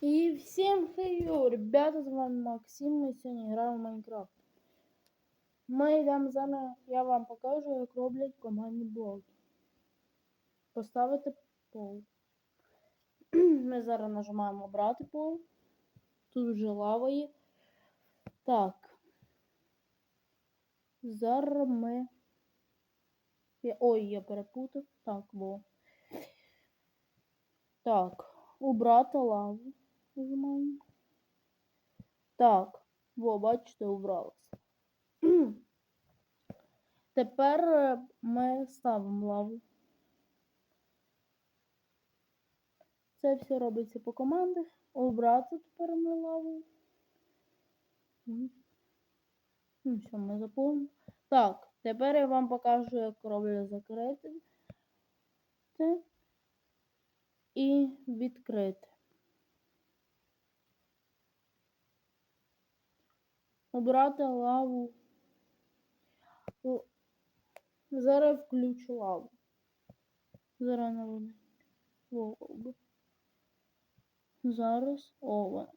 І всім хейо, ребята, з вами Максим, ми сьогодні граємо в Майнкрафт. Ми йдемо зараз, я вам покажу, як роблять командні блоки. Поставити пол. Ми зараз нажимаємо обрати пол. Тут вже лава є. Так. Зараз ми. Ой, я перепутав. Так, во. Так, убрати лаву. Нажимаємо. Так, во, бачите, убралося. Тепер е, ми ставимо лаву. Це все робиться по командах. Убрати тепер ми лаву. Ну, що ми заповнимо. Так, тепер я вам покажу, як роблю закрити. І відкрити. Обрати лаву. Зараз включу лаву. Зараз не вони. Зараз. О, вона.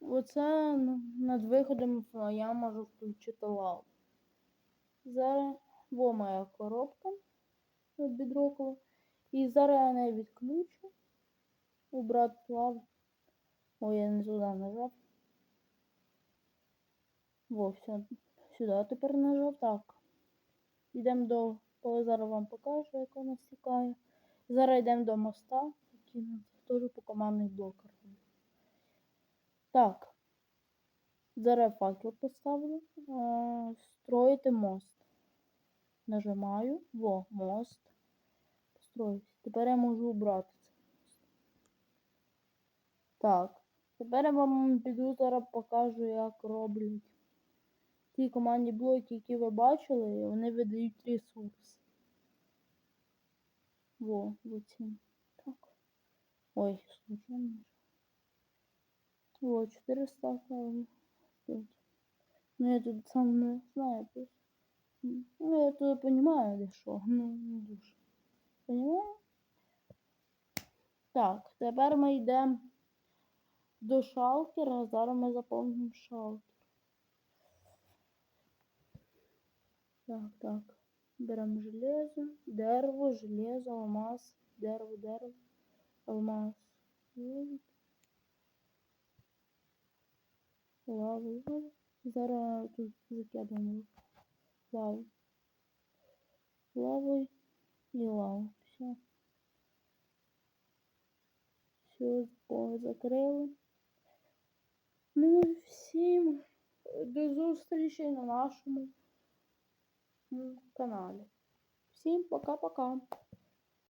Оце над виходом я можу включити лаву. Зараз во моя коробка бідрокова. І зараз я не відключу. Убрати лаву. Ой, я не сюди нажав. Во, все. Сюди тепер нажав. Так. Йдемо до. Коли вам покажу, як вона стікає. Зараз йдемо до моста, який нам теж по командних блоках. Так. Зараз факел поставлю. Строїти мост. Нажимаю. Во, мост. Построївся. Тепер я можу убрати це. Так. Тепер я вам піду зараз покажу, як роблять ті командні блоки, які ви бачили, вони видають ресурс. Во, оці. Так. Ой, случайно. Во, 400 тут. Ну я тут сам не знаю. Ну, я тут понимаю, де що. Ну, не дуже. Понимаю? Так, тепер ми йдемо до шалкера, зараз ми заповнимо шалкер. Так, так. Беремо железо, дерево, железо, алмаз, дерево, дерево, алмаз. Лаву, лаву. Зараз тут закидуємо лаву. Лаву і лаву. Все. Все, закрили. Ну всім до зустрічі на нашому каналі. Всім пока-пока.